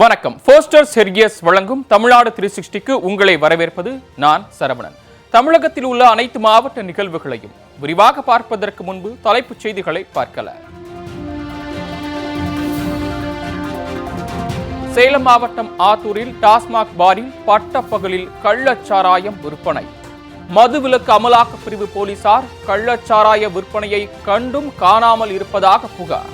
வணக்கம். போஸ்டர் செர்கியஸ் வழங்கும் தமிழ்நாடு த்ரீ சிக்ஸ்டிக்கு உங்களை வரவேற்பது நான் சரவணன். தமிழகத்தில் உள்ள அனைத்து மாவட்ட நிகழ்வுகளையும் விரிவாக பார்ப்பதற்கு முன்பு தலைப்புச் செய்திகளை பார்க்கலாம் சேலம் மாவட்டம் ஆத்தூரில் டாஸ்மாக் பாரில் பட்டப்பகலில் கள்ளச்சாராயம் விற்பனை. மதுவிலக்கு அமலாக்க பிரிவு போலீசார் கள்ளச்சாராய விற்பனையை கண்டும் காணாமல் இருப்பதாக புகார்.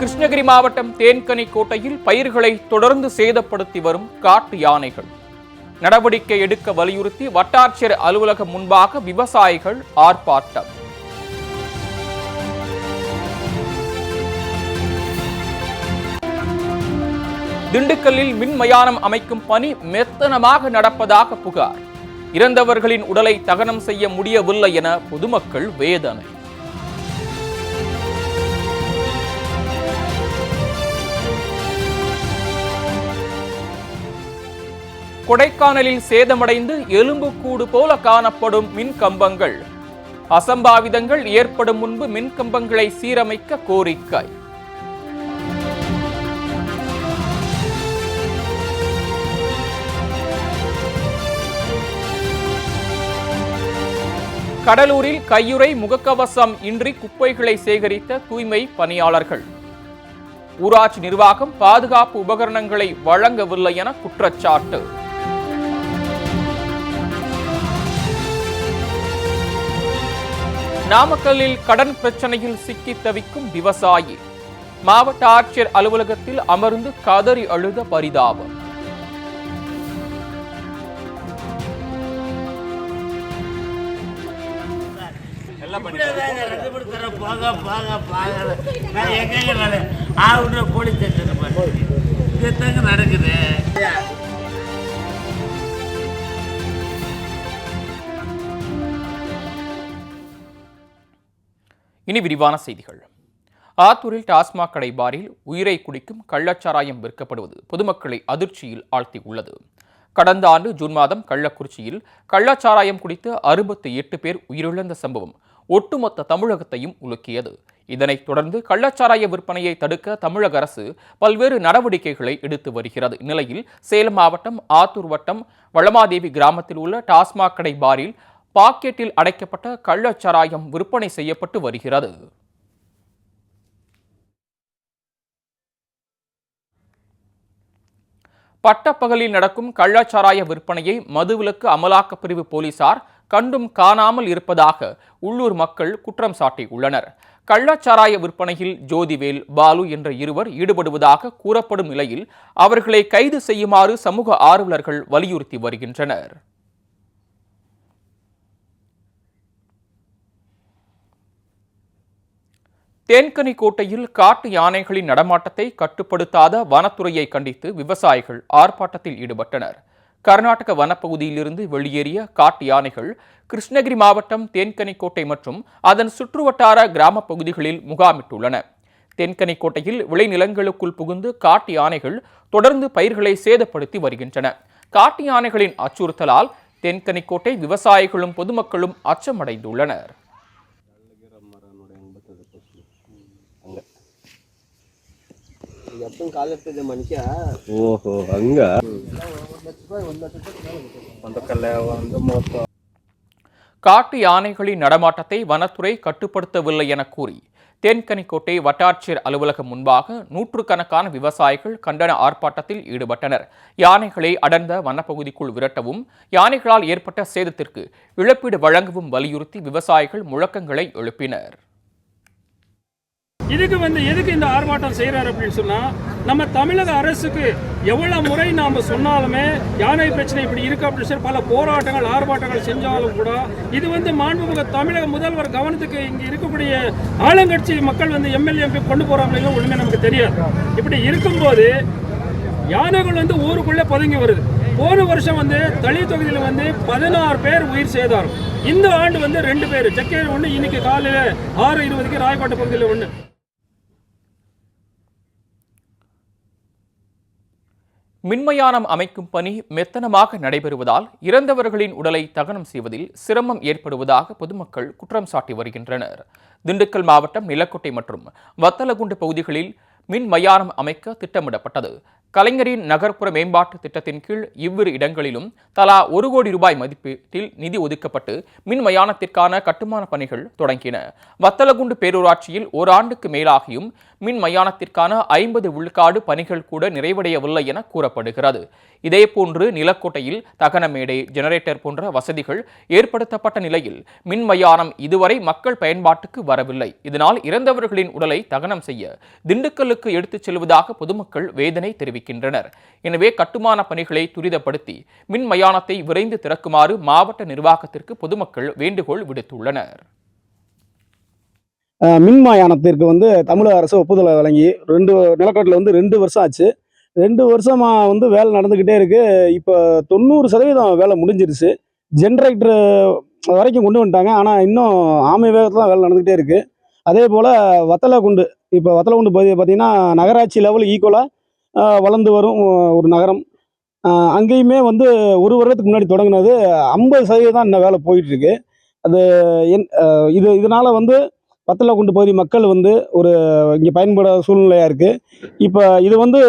கிருஷ்ணகிரி மாவட்டம் தேன்கனி கோட்டையில் பயிர்களை தொடர்ந்து சேதப்படுத்தி வரும் காட்டு யானைகள். நடவடிக்கை எடுக்க வலியுறுத்தி வட்டாட்சியர் அலுவலகம் முன்பாக விவசாயிகள் ஆர்ப்பாட்டம். திண்டுக்கல்லில் மின்மயானம் அமைக்கும் பணி மெத்தனமாக நடப்பதாக புகார். இறந்தவர்களின் உடலை தகனம் செய்ய முடியவில்லை என பொதுமக்கள் வேதனை. கொடைக்கானலில் சேதமடைந்து எலும்புக்கூடு போல காணப்படும் மின் கம்பங்கள் அசம்பாவிதங்கள் ஏற்படும் முன்பு மின் கம்பங்களை சீரமைக்க கோரிக்கை. கடலூரில் கையுறை முகக்கவசம் இன்றி குப்பைகளை சேகரித்த தூய்மை பணியாளர்கள். ஊராட்சி நிர்வாகம் பாதுகாப்பு உபகரணங்களை வழங்கவில்லை என குற்றச்சாட்டு. நாமக்கல்லில் கடன் பிரச்சனையில் சிக்கி தவிக்கும் விவசாயி. மாவட்ட ஆட்சியர் அலுவலகத்தில் அமர்ந்து கதறி அழுத பரிதாபம். நடக்குது? இனி விரிவான செய்திகள். ஆத்தூரில் டாஸ்மாக் கடை பாரில் உயிரை குடிக்கும் கள்ளச்சாராயம் விற்கப்படுவது பொதுமக்களை அதிர்ச்சியில் ஆழ்த்தியுள்ளது. கடந்த ஆண்டு ஜூன் மாதம் கள்ளக்குறிச்சியில் கள்ளச்சாராயம் குடித்து அறுபத்தி எட்டு பேர் உயிரிழந்த சம்பவம் ஒட்டுமொத்த தமிழகத்தையும் உலுக்கியது. இதனைத் தொடர்ந்து கள்ளச்சாராய விற்பனையை தடுக்க தமிழக அரசு பல்வேறு நடவடிக்கைகளை எடுத்து வருகிறது. இந்நிலையில் சேலம் மாவட்டம் ஆத்தூர் வட்டம் வளமாதேவி கிராமத்தில் உள்ள டாஸ்மாக் கடை பாரில் பாக்கெட்டில் அடைக்கப்பட்ட கள்ளச்சாராயம் விற்பனை செய்யப்பட்டு வருகிறது. பட்டப்பகலில் நடக்கும் கள்ளச்சாராய விற்பனையை மதுவிலக்கு அமலாக்கப் பிரிவு போலீசார் கண்டும் காணாமல் இருப்பதாக உள்ளூர் மக்கள் குற்றம் சாட்டியுள்ளனர். கள்ளச்சாராய விற்பனையில் ஜோதிவேல் பாலு என்ற இருவர் ஈடுபடுவதாக கூறப்படும் நிலையில் அவர்களை கைது செய்யுமாறு சமூக ஆர்வலர்கள் வலியுறுத்தி வருகின்றனர். தேன்கனி கோட்டையில் காட்டு யானைகளின் நடமாட்டத்தை கட்டுப்படுத்தாத வனத்துறையை கண்டித்து விவசாயிகள் ஆர்ப்பாட்டத்தில் ஈடுபட்டனர். கர்நாடக வனப்பகுதியிலிருந்து வெளியேறிய காட்டு யானைகள் கிருஷ்ணகிரி மாவட்டம் தேன்கனிக்கோட்டை மற்றும் அதன் சுற்றுவட்டார கிராம பகுதிகளில் முகாமிட்டுள்ளன. தென்கனிக்கோட்டையில் விளைநிலங்களுக்குள் புகுந்து காட்டு யானைகள் தொடர்ந்து பயிர்களை சேதப்படுத்தி வருகின்றன. காட்டு யானைகளின் அச்சுறுத்தலால் தென்கனிக்கோட்டை விவசாயிகளும் பொதுமக்களும் அச்சமடைந்துள்ளனர். ಎಪ್ಪನ್ ಕಾಲಿರ್ತದೆ ಮನುಷ್ಯ ಓಹೋ ಹಂಗ ಒಂದು ಕಲ್ಲೆ ಒಂದು ಮೂವತ್ತು காட்டு யானைகளின் நடமாட்டத்தை வனத்துறை கட்டுப்படுத்தவில்லை என கூறி தென்கனிக்கோட்டை வட்டாட்சியர் அலுவலகம் முன்பாக நூற்றுக்கணக்கான விவசாயிகள் கண்டன ஆர்ப்பாட்டத்தில் ஈடுபட்டனர் யானைகளை அடர்ந்த வனப்பகுதிக்குள் விரட்டவும் யானைகளால் ஏற்பட்ட சேதத்திற்கு இழப்பீடு வழங்கவும் வலியுறுத்தி விவசாயிகள் முழக்கங்களை எழுப்பினர் இதுக்கு வந்து எதுக்கு இந்த ஆர்ப்பாட்டம் செய்கிறாரு அப்படின்னு சொன்னால் நம்ம தமிழக அரசுக்கு எவ்வளோ முறை நாம் சொன்னாலுமே யானை பிரச்சனை இப்படி இருக்குது அப்படின்னு சொல்லி பல போராட்டங்கள் ஆர்ப்பாட்டங்கள் செஞ்சாலும் கூட இது வந்து மாண்புமிகு தமிழக முதல்வர் கவனத்துக்கு இங்கே இருக்கக்கூடிய ஆளுங்கட்சி மக்கள் வந்து எம்எல்ஏ எம்பி கொண்டு போகிறாங்களோ ஒன்றுமே நமக்கு தெரியாது. இப்படி இருக்கும்போது யானைகள் வந்து ஊருக்குள்ளே பதுங்கி வருது. போன வருஷம் வந்து தளி தொகுதியில் வந்து பதினாறு பேர் உயிர் சேதாரம். இந்த ஆண்டு வந்து ரெண்டு பேர். ஜக்கேரி ஒன்று இன்னைக்கு காலையில் ஆறு இருபதுக்கு ராயக்கோட்டை பகுதியில் ஒன்று மின்மயானம் அமைக்கும் பணி மெத்தனமாக நடைபெறுவதால் இறந்தவர்களின் உடலை தகனம் செய்வதில் சிரமம் ஏற்படுவதாக பொதுமக்கள் குற்றம் சாட்டி வருகின்றனர். திண்டுக்கல் மாவட்டம் நிலக்கோட்டை மற்றும் வத்தலகுண்டு பகுதிகளில் மின் மயானம் அமைக்க திட்டமிடப்பட்டது. கலைஞரின் நகர்ப்புற மேம்பாட்டு திட்டத்தின் கீழ் இவ்விரு இடங்களிலும் தலா ஒரு கோடி ரூபாய் மதிப்பீட்டில் நிதி ஒதுக்கப்பட்டு மின் மயானத்திற்கான கட்டுமான பணிகள் தொடங்கின. வத்தலகுண்டு பேரூராட்சியில் ஓராண்டுக்கு மேலாகியும் மின் மயானத்திற்கான ஐம்பது விழுக்காடு பணிகள் கூட நிறைவடையவில்லை என கூறப்படுகிறது. இதேபோன்று நிலக்கோட்டையில் தகனமேடை ஜெனரேட்டர் போன்ற வசதிகள் ஏற்படுத்தப்பட்ட நிலையில் மின் மயானம் இதுவரை மக்கள் பயன்பாட்டுக்கு வரவில்லை. இதனால் இறந்தவர்களின் உடலை தகனம் செய்ய திண்டுக்கல்லுக்கு எடுத்துச் செல்வதாக பொதுமக்கள் வேதனை தெரிவிக்கின்றனர். எனவே கட்டுமான பணிகளை துரிதப்படுத்தி மின் மயானத்தை விரைந்து திறக்குமாறு மாவட்ட நிர்வாகத்திற்கு பொதுமக்கள் வேண்டுகோள் விடுத்துள்ளனர். மின்மயானத்திற்கு வந்து தமிழக அரசு ஒப்புதலை வழங்கி ரெண்டு நிலக்கோட்டில் வந்து ரெண்டு வருஷம் ஆச்சு. ரெண்டு வருஷமாக வந்து வேலை நடந்துக்கிட்டே இருக்கு. இப்போ தொண்ணூறு சதவீதம் வேலை முடிஞ்சிருச்சு. ஜென்ரேட்டர் வரைக்கும் கொண்டு வந்துட்டாங்க. ஆனால் இன்னும் ஆமை வேகத்தில் தான் வேலை நடந்துக்கிட்டே இருக்கு. அதே போல் வத்தலகுண்டு இப்போ வத்தலகுண்டு பகுதியை பார்த்தீங்கன்னா நகராட்சி லெவலுக்கு ஈக்குவலாக வளர்ந்து வரும் ஒரு நகரம். அங்கேயுமே வந்து ஒரு வருடத்துக்கு முன்னாடி தொடங்கினது ஐம்பது சதவீதம் தான் இன்னும் வேலை போயிட்டுருக்கு. அது என் இது இதனால் வந்து வத்தலக்குண்டு பகுதி மக்கள் வந்து ஒரு இங்கே பயன்படாத சூழ்நிலையாக இருக்குது இப்போ இது வந்து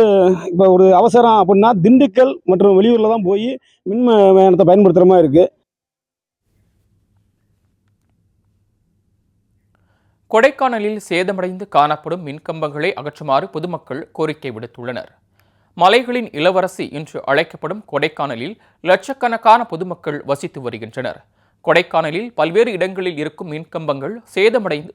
இப்போ ஒரு அவசரம் அப்படின்னா திண்டுக்கல் மற்றும் வெளியூரில் தான் போய் மின் பயன்படுத்துகிற மாதிரி இருக்குது கொடைக்கானலில் சேதமடைந்து காணப்படும் மின்கம்பங்களை அகற்றுமாறு பொதுமக்கள் கோரிக்கை விடுத்துள்ளனர். மலைகளின் இளவரசி என்று அழைக்கப்படும் கொடைக்கானலில் லட்சக்கணக்கான பொதுமக்கள் வசித்து வருகின்றனர். கொடைக்கானலில் பல்வேறு இடங்களில் இருக்கும் மின்கம்பங்கள் சேதமடைந்து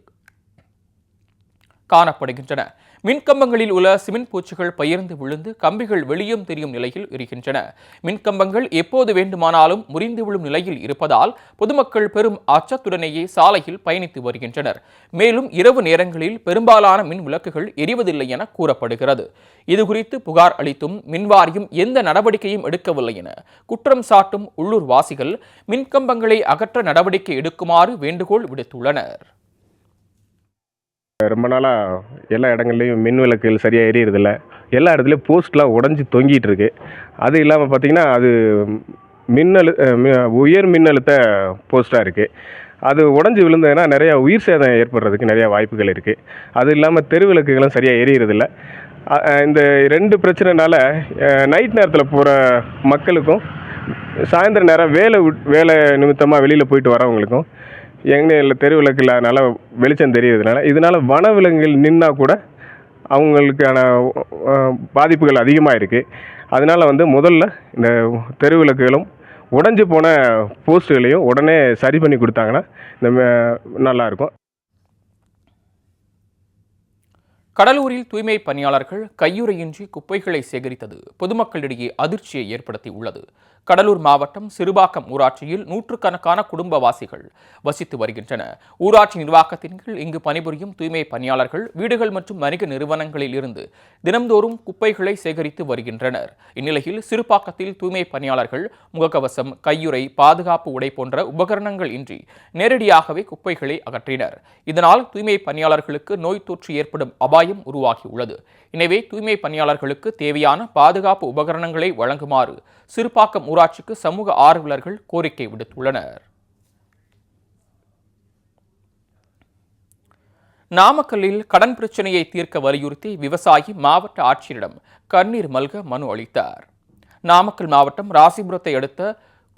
காணப்படுகின்றன. மின்கம்பங்களில் உள்ள சிமெண்ட் பூச்சிகள் பயிர்ந்து விழுந்து கம்பிகள் வெளியும் தெரியும் நிலையில் இருக்கின்றன. மின்கம்பங்கள் எப்போது வேண்டுமானாலும் முறிந்து விழும் நிலையில் இருப்பதால் பொதுமக்கள் பெரும் அச்சத்துடனேயே சாலையில் பயணித்து வருகின்றனர். மேலும் இரவு நேரங்களில் பெரும்பாலான மின் விளக்குகள் எரிவதில்லை என கூறப்படுகிறது. இதுகுறித்து புகார் அளித்தும் மின்வாரியம் எந்த நடவடிக்கையும் எடுக்கவில்லை என குற்றம் சாட்டும் உள்ளூர் வாசிகள் மின்கம்பங்களை அகற்ற நடவடிக்கை எடுக்குமாறு வேண்டுகோள் விடுத்துள்ளனர். ரொம்ப நாளாக எல்லா இடங்கள்லையும் மின் விளக்குகள் சரியாக எரியறதில்ல. எல்லா இடத்துலையும் போஸ்ட்லாம் உடஞ்சி தொங்கிட்டு இருக்கு. அது இல்லாமல் பார்த்தீங்கன்னா அது மின்னழு மி- உயர் மின்னழுத்த போஸ்ட்டாக இருக்குது அது உடஞ்சி விழுந்ததுன்னா நிறையா உயிர் சேதம் ஏற்படுறதுக்கு நிறையா வாய்ப்புகள் இருக்குது அது இல்லாமல் தெரு விளக்குகளும் சரியாக எரியறதில்ல. இந்த ரெண்டு பிரச்சனைனால நைட் நேரத்தில் போகிற மக்களுக்கும் சாயந்தர நேரம் வேலை வேலை நிமித்தமாக வெளியில் போயிட்டு வரவங்களுக்கும் எங்கே இல்லை தெரு விளக்கு இல்லாதனால வெளிச்சம் தெரியறதுனால. இதனால் வனவிலங்குகள் நின்றா கூட அவங்களுக்கான பாதிப்புகள் அதிகமாக இருக்குது அதனால் வந்து முதல்ல இந்த தெரு விளக்குகளும் உடஞ்சி போன போஸ்ட்டுகளையும் உடனே சரி பண்ணி கொடுத்தாங்கன்னா இந்த நல்லாயிருக்கும். கடலூரில் தூய்மை பணியாளர்கள் கையுறையின்றி குப்பைகளை சேகரித்தது பொதுமக்களிடையே அதிர்ச்சியை ஏற்படுத்தி உள்ளது கடலூர் மாவட்டம் சிறுபாக்கம் ஊராட்சியில் நூற்றுக்கணக்கான குடும்பவாசிகள் வசித்து வருகின்றன. ஊராட்சி நிர்வாகத்தின் கீழ் இங்கு பணிபுரியும் தூய்மை பணியாளர்கள் வீடுகள் மற்றும் வணிக நிறுவனங்களில் இருந்து தினம்தோறும் குப்பைகளை சேகரித்து வருகின்றனர். இந்நிலையில் சிறுபாக்கத்தில் தூய்மை பணியாளர்கள் முகக்கவசம் கையுறை பாதுகாப்பு உடை போன்ற உபகரணங்கள் இன்றி நேரடியாகவே குப்பைகளை அகற்றினர். இதனால் தூய்மை பணியாளர்களுக்கு நோய் தொற்று ஏற்படும் அபாயம் உருவாகியுள்ளது. எனவே தூய்மை பணியாளர்களுக்கு தேவையான பாதுகாப்பு உபகரணங்களை வழங்குமாறு சிறுபாக்கம் ஊராட்சிக்கு சமூக ஆர்வலர்கள் கோரிக்கை விடுத்துள்ளனர். நாமக்கல்லில் கடன் பிரச்சனையை தீர்க்க வலியுறுத்தி விவசாயி மாவட்ட ஆட்சியரிடம் கண்ணீர் மல்க மனு அளித்தார். நாமக்கல் மாவட்டம் ராசிபுரத்தை அடுத்த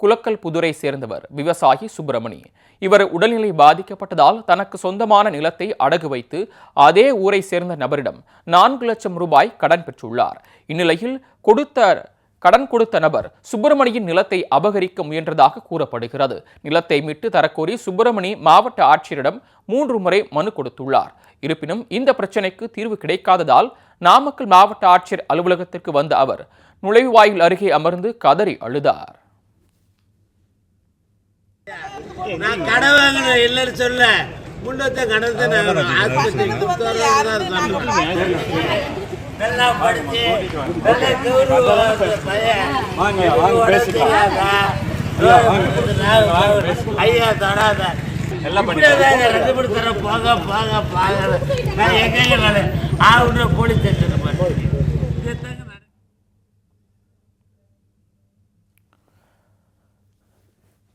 குலக்கல் புதுரை சேர்ந்தவர் விவசாயி சுப்பிரமணி. இவர் உடல்நிலை பாதிக்கப்பட்டதால் தனக்கு சொந்தமான நிலத்தை அடகு வைத்து அதே ஊரை சேர்ந்த நபரிடம் நான்கு லட்சம் ரூபாய் கடன் பெற்றுள்ளார். இந்நிலையில் கொடுத்த கடன் கொடுத்த நபர் சுப்பிரமணியின் நிலத்தை அபகரிக்க முயன்றதாக கூறப்படுகிறது. நிலத்தை மீட்டு தரக்கோரி சுப்பிரமணி மாவட்ட ஆட்சியரிடம் மூன்று முறை மனு கொடுத்துள்ளார். இருப்பினும் இந்த பிரச்சினைக்கு தீர்வு கிடைக்காததால் நாமக்கல் மாவட்ட ஆட்சியர் அலுவலகத்திற்கு வந்த அவர் நுழைவாயில் அருகே அமர்ந்து கதறி அழுதார். நான் கடை வாங்கினேன் இல்லைன்னு சொல்ல முன்னத்த நல்லா படிச்சு நல்ல கௌரவ பையன். ஐயா தொடாத. ரெண்டு மணி தர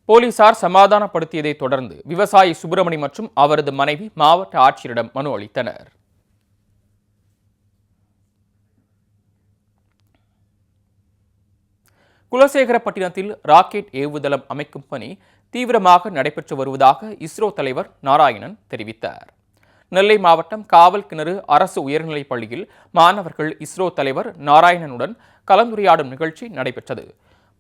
போலீசார் சமாதானப்படுத்தியதைத் தொடர்ந்து விவசாயி சுப்பிரமணி மற்றும் அவரது மனைவி மாவட்ட ஆட்சியரிடம் மனு அளித்தனர். குலசேகரப்பட்டினத்தில் ராக்கெட் ஏவுதளம் அமைக்கும் பணி தீவிரமாக நடைபெற்று வருவதாக இஸ்ரோ தலைவர் நாராயணன் தெரிவித்தார். நெல்லை மாவட்டம் காவல் கிணறு அரசு உயர்நிலைப் பள்ளியில் மாணவர்கள் இஸ்ரோ தலைவர் நாராயணனுடன் கலந்துரையாடும் நிகழ்ச்சி நடைபெற்றது.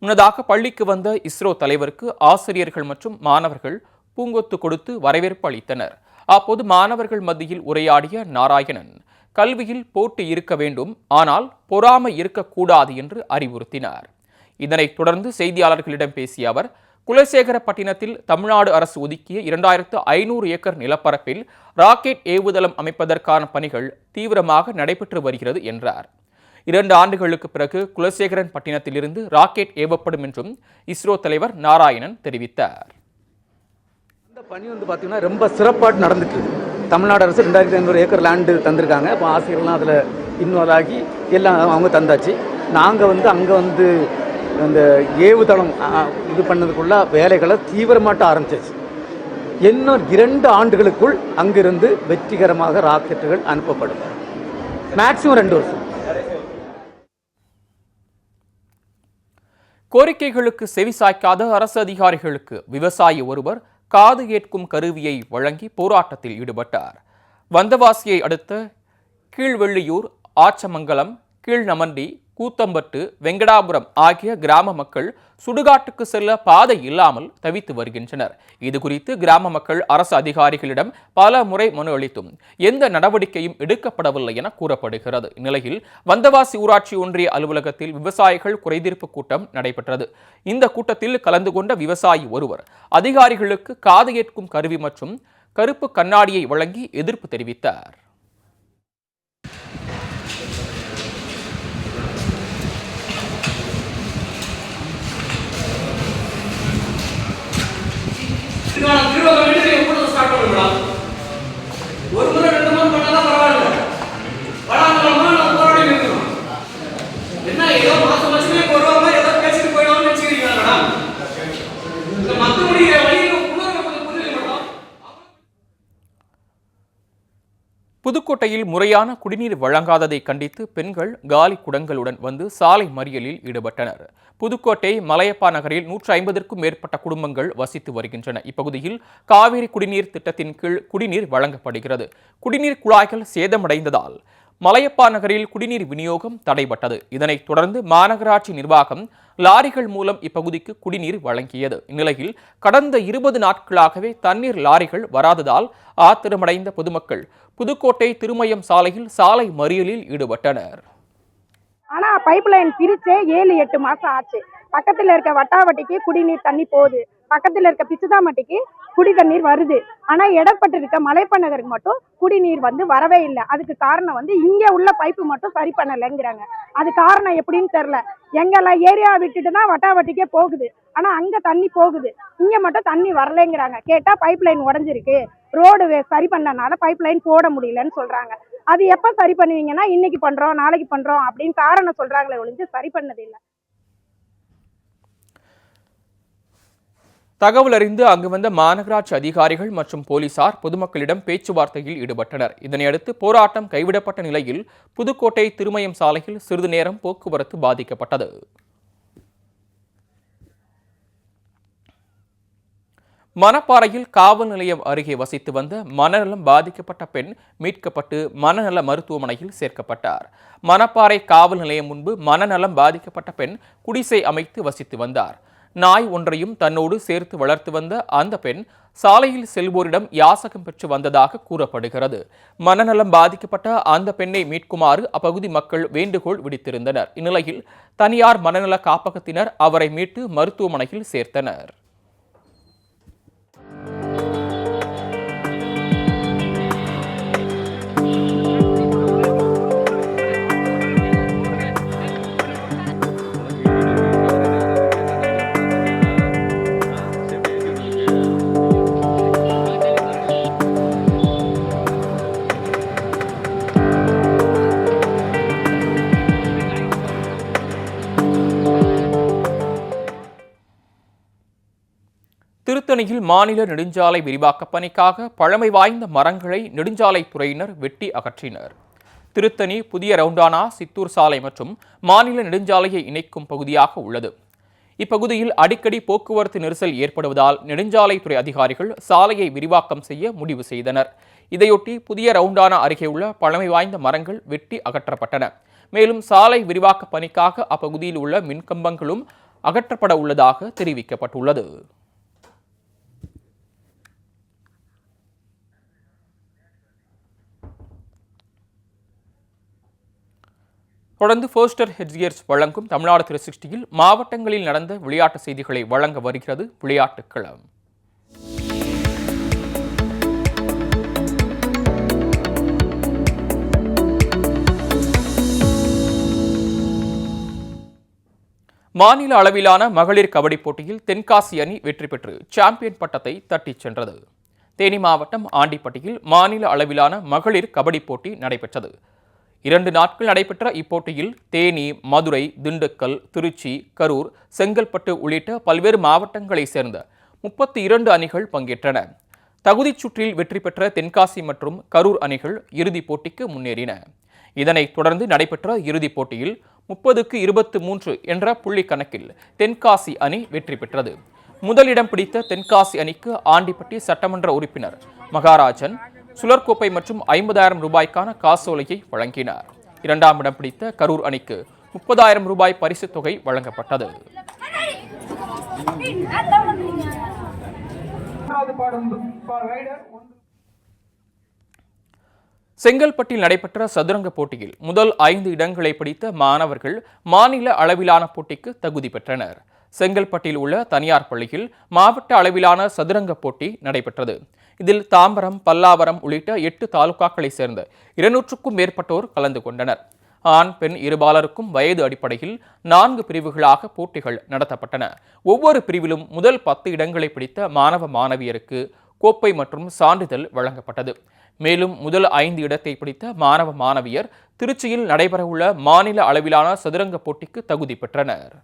முன்னதாக பள்ளிக்கு வந்த இஸ்ரோ தலைவருக்கு ஆசிரியர்கள் மற்றும் மாணவர்கள் பூங்கொத்து கொடுத்து வரவேற்பு அளித்தனர். அப்போது மாணவர்கள் மத்தியில் உரையாடிய நாராயணன் கல்வியில் போட்டி இருக்க வேண்டும் ஆனால் பொறாமை இருக்கக்கூடாது என்று அறிவுறுத்தினார். இதனைத் தொடர்ந்து செய்தியாளர்களிடம் பேசிய அவர் குலசேகரப்பட்டினத்தில் தமிழ்நாடு அரசு ஒதுக்கிய இரண்டாயிரத்து ஐநூறு ஏக்கர் நிலப்பரப்பில் ராக்கெட் ஏவுதளம் அமைப்பதற்கான பணிகள் தீவிரமாக நடைபெற்று வருகிறது என்றார். இரண்டு ஆண்டுகளுக்கு பிறகு குலசேகரன் பட்டினத்திலிருந்து ராக்கெட் ஏவப்படும் என்றும் இஸ்ரோ தலைவர் நாராயணன் தெரிவித்தார். இந்த பணி வந்து பார்த்தீங்கன்னா ரொம்ப சிறப்பாக நடந்துட்டு இருக்கு. தமிழ்நாடு அரசு ரெண்டாயிரத்தி ஐநூறு ஏக்கர் லேண்டு தந்திருக்காங்க. இப்போ ஆசிரியர்லாம் அதில் இன்வால்வ் ஆகி எல்லாம் அவங்க தந்தாச்சு. நாங்கள் வந்து அங்கே வந்து அந்த ஏவுதளம் இது பண்ணதுக்குள்ள வேலைகளை தீவிரமாட்ட ஆரம்பிச்சிச்சு இன்னும் இரண்டு ஆண்டுகளுக்குள் அங்கிருந்து வெற்றிகரமாக ராக்கெட்டுகள் அனுப்பப்படும். மேக்சிமம் ரெண்டு வருஷம். கோரிக்கைகளுக்கு செவிசாய்க்காத அரசு அதிகாரிகளுக்கு விவசாயி ஒருவர் காது கேட்கும் கருவியை வழங்கி போராட்டத்தில் ஈடுபட்டார். வந்தவாசியை அடுத்த கீழ்வெள்ளியூர் ஆச்சமங்கலம் கீழ்நமண்டி கூத்தம்பட்டு வெங்கடாபுரம் ஆகிய கிராம மக்கள் சுடுகாட்டுக்கு செல்ல பாதை இல்லாமல் தவித்து வருகின்றனர். இது குறித்து கிராம மக்கள் அரசு அதிகாரிகளிடம் பல முறை மனு அளித்தும் எந்த நடவடிக்கையும் எடுக்கப்படவில்லை என கூறப்படுகிறது. இந்நிலையில் வந்தவாசி ஊராட்சி ஒன்றிய அலுவலகத்தில் விவசாயிகள் குறைதீர்ப்பு கூட்டம் நடைபெற்றது. இந்த கூட்டத்தில் கலந்து கொண்ட விவசாயி ஒருவர் அதிகாரிகளுக்கு காது ஏற்கும் கருவி மற்றும் கருப்பு கண்ணாடியை வழங்கி எதிர்ப்பு தெரிவித்தார். இதுக்கான புதுக்கோட்டையில் முறையான குடிநீர் வழங்காததை கண்டித்து பெண்கள் காலி குடங்களுடன் வந்து சாலை மறியலில் ஈடுபட்டனர். புதுக்கோட்டை மலையப்பா நகரில் நூற்று ஐம்பதற்கும் மேற்பட்ட குடும்பங்கள் வசித்து வருகின்றன. இப்பகுதியில் காவிரி குடிநீர் திட்டத்தின் கீழ் குடிநீர் வழங்கப்படுகிறது. குடிநீர் குழாய்கள் சேதமடைந்ததால் மலையப்பா நகரில் குடிநீர் விநியோகம் தடைபட்டது. இதனைத் தொடர்ந்து மாநகராட்சி நிர்வாகம் லாரிகள் மூலம் இப்பகுதிக்கு குடிநீர் வழங்கியது. இந்நிலையில் கடந்த இருபது நாட்களாகவே தண்ணீர் லாரிகள் வராததால் ஆத்திரமடைந்த பொதுமக்கள் புதுக்கோட்டை திருமயம் சாலையில் சாலை மறியலில் ஈடுபட்டனர். ஆனா பைப் லைன் பிரிச்சே ஏழு எட்டு மாசம் ஆச்சு. பக்கத்துல இருக்க வட்டாவட்டிக்கு குடிநீர் தண்ணி போகுது. பக்கத்துல இருக்க பிச்சுதாமட்டிக்கு குடி தண்ணீர் வருது. ஆனா இடப்பட்டு இருக்க மலைப்பநகருக்கு மட்டும் குடிநீர் வந்து வரவே இல்லை. அதுக்கு காரணம் வந்து இங்க உள்ள பைப்பு மட்டும் சரி பண்ணலைங்கிறாங்க. அது காரணம் எப்படின்னு தெரியல. எங்கெல்லாம் ஏரியா விட்டுட்டு தான் வட்டாவட்டிக்கே போகுது. ஆனா அங்க தண்ணி போகுது. இங்க மட்டும் தண்ணி வரலைங்கிறாங்க. கேட்டா பைப் லைன் உடஞ்சிருக்கு. ரோடு சரி பண்ணனால பைப் லைன் போட முடியலன்னு சொல்றாங்க. அது எப்ப சரி பண்ணுவீங்கன்னா இன்னைக்கு பண்றோம் நாளைக்கு பண்றோம் அப்படின்னு காரணம் சொல்றாங்களே ஒழிஞ்சு சரி பண்ணதில்லை தகவல் அறிந்து அங்கு வந்த மாநகராட்சி அதிகாரிகள் மற்றும் போலீசார் பொதுமக்களிடம் பேச்சுவார்த்தையில் ஈடுபட்டனர். இதனையடுத்து போராட்டம் கைவிடப்பட்ட நிலையில் புதுக்கோட்டை திருமயம் சாலையில் சிறிது நேரம் போக்குவரத்து பாதிக்கப்பட்டது. மணப்பாறையில் காவல் நிலையம் அருகே வசித்து வந்த மனநலம் பாதிக்கப்பட்ட பெண் மீட்கப்பட்டு மனநல மருத்துவமனையில் சேர்க்கப்பட்டார். மணப்பாறை காவல் நிலையம் முன்பு மனநலம் பாதிக்கப்பட்ட பெண் குடிசை அமைத்து வசித்து வந்தார். நாய் ஒன்றையும் தன்னோடு சேர்த்து வளர்த்து வந்த அந்த பெண் சாலையில் செல்வோரிடம் யாசகம் பெற்று வந்ததாக கூறப்படுகிறது. மனநலம் பாதிக்கப்பட்ட அந்த பெண்ணை மீட்குமாறு அப்பகுதி மக்கள் வேண்டுகோள் விடுத்திருந்தனர். இந்நிலையில் தனியார் மனநல காப்பகத்தினர் அவரை மீட்டு மருத்துவமனையில் சேர்த்தனர். திருத்தணியில் மாநில நெடுஞ்சாலை விரிவாக்கப் பணிக்காக பழமை வாய்ந்த மரங்களை நெடுஞ்சாலைத்துறையினர் வெட்டி அகற்றினர். திருத்தணி புதிய ரவுண்டானா சித்தூர் சாலை மற்றும் மாநில நெடுஞ்சாலையை இணைக்கும் பகுதியாக உள்ளது. இப்பகுதியில் அடிக்கடி போக்குவரத்து நெரிசல் ஏற்படுவதால் நெடுஞ்சாலைத்துறை அதிகாரிகள் சாலையை விரிவாக்கம் செய்ய முடிவு செய்தனர். இதையொட்டி புதிய ரவுண்டானா அருகே உள்ள பழமை வாய்ந்த மரங்கள் வெட்டி அகற்றப்பட்டன. மேலும் சாலை விரிவாக்க பணிக்காக அப்பகுதியில் உள்ள மின்கம்பங்களும் அகற்றப்பட உள்ளதாக தெரிவிக்கப்பட்டுள்ளது. தொடர்ந்து ஃபோஸ்டர் ஹெட்ஜியர்ஸ் வழங்கும் தமிழ்நாடு த்ரீ சிக்ஸ்டியில் மாவட்டங்களில் நடந்த விளையாட்டு செய்திகளை வழங்க வருகிறது விளையாட்டுக் களம். மாநில அளவிலான மகளிர் கபடி போட்டியில் தென்காசி அணி வெற்றி பெற்று சாம்பியன் பட்டத்தை தட்டிச் சென்றது. தேனி மாவட்டம் ஆண்டிப்பட்டியில் மாநில அளவிலான மகளிர் கபடி போட்டி நடைபெற்றது. இரண்டு நாட்கள் நடைபெற்ற இப்போட்டியில் தேனி மதுரை திண்டுக்கல் திருச்சி கரூர் செங்கல்பட்டு உள்ளிட்ட பல்வேறு மாவட்டங்களைச் சேர்ந்த முப்பத்தி இரண்டு அணிகள் பங்கேற்றன. தகுதிச் சுற்றில் வெற்றி பெற்ற தென்காசி மற்றும் கரூர் அணிகள் இறுதிப் போட்டிக்கு முன்னேறின. இதனைத் தொடர்ந்து நடைபெற்ற இறுதிப் போட்டியில் முப்பதுக்கு இருபத்து மூன்று என்ற புள்ளி கணக்கில் தென்காசி அணி வெற்றி பெற்றது. முதலிடம் பிடித்த தென்காசி அணிக்கு ஆண்டிப்பட்டி சட்டமன்ற உறுப்பினர் மகாராஜன் சுழற்கோப்பை மற்றும் ஐம்பதாயிரம் ரூபாய்க்கான காசோலையை வழங்கினார். இரண்டாம் இடம் பிடித்த கரூர் அணிக்கு முப்பதாயிரம் ரூபாய் பரிசுத் தொகை வழங்கப்பட்டது. செங்கல்பட்டில் நடைபெற்ற சதுரங்க போட்டியில் முதல் ஐந்து இடங்களை பிடித்த மாணவர்கள் மாநில அளவிலான போட்டிக்கு தகுதி பெற்றனர். செங்கல்பட்டில் உள்ள தனியார் பள்ளியில் மாவட்ட அளவிலான சதுரங்க போட்டி நடைபெற்றது. இதில் தாம்பரம் பல்லாவரம் உள்ளிட்ட எட்டு தாலுகாக்களைச் சேர்ந்த இருநூற்றுக்கும் மேற்பட்டோர் கலந்து கொண்டனர். ஆண் பெண் இருபாலருக்கும் வயது அடிப்படையில் நான்கு பிரிவுகளாக போட்டிகள் நடத்தப்பட்டன. ஒவ்வொரு பிரிவிலும் முதல் பத்து இடங்களை பிடித்த மாணவ மாணவியருக்கு கோப்பை மற்றும் சான்றிதழ் வழங்கப்பட்டது. மேலும் முதல் ஐந்து இடத்தை பிடித்த மாணவ மாணவியர் திருச்சியில் நடைபெறவுள்ள மாநில அளவிலான சதுரங்க போட்டிக்கு தகுதி பெற்றனர்.